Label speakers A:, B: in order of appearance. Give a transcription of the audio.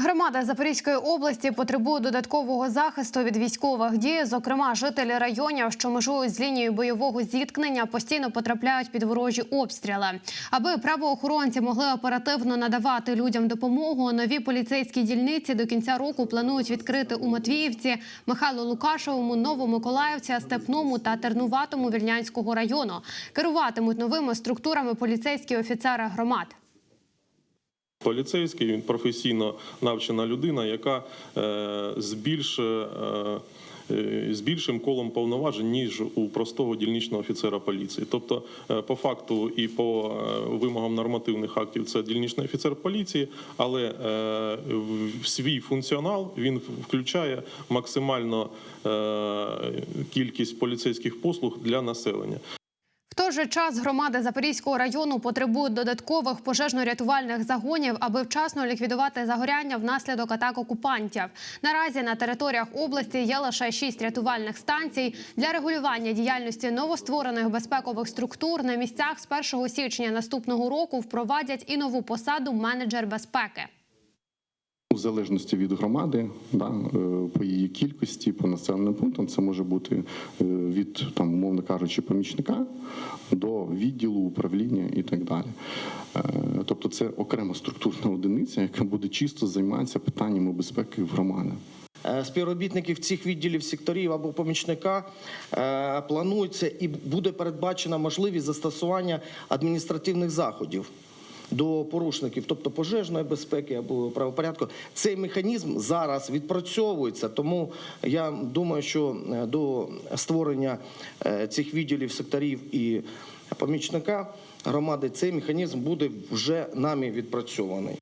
A: Громада Запорізької області потребує додаткового захисту від військових дій. Зокрема, жителі районів, що межують з лінією бойового зіткнення, постійно потрапляють під ворожі обстріли. Аби правоохоронці могли оперативно надавати людям допомогу. Нові поліцейські дільниці до кінця року планують відкрити у Матвіївці, Михайло Лукашевому, Новомиколаївці, Степному та Тернуватому Вільнянського району. Керуватимуть новими структурами поліцейські офіцери громад.
B: Поліцейський він професійно навчена людина, яка е, з е, е, з більшим колом повноважень, ніж у простого дільничного офіцера поліції. Тобто, по факту і по вимогам нормативних актів це дільничний офіцер поліції, але в- свій функціонал він включає максимально кількість поліцейських послуг для населення.
A: Той же час громади Запорізького району потребують додаткових пожежно-рятувальних загонів, аби вчасно ліквідувати загоряння внаслідок атак окупантів. Наразі на територіях області є лише шість рятувальних станцій для регулювання діяльності новостворених безпекових структур. На місцях з 1 січня наступного року впровадять і нову посаду менеджер безпеки.
C: В залежності від громади, да, е, по її кількості, по населеним пунктам, це може бути е, від там, умовно кажучи, помічника до відділу управління і так далі. Е, Тобто, це окрема структурна одиниця, яка буде чисто займатися питаннями безпеки в громади.
D: Е, Співробітників цих відділів секторів або помічника планується і буде передбачена можливість застосування адміністративних заходів до порушників, тобто пожежної безпеки або правопорядку. Цей механізм зараз відпрацьовується, тому я думаю, що е, до створення е, цих відділів секторів і помічника громади цей механізм буде вже нами відпрацьований.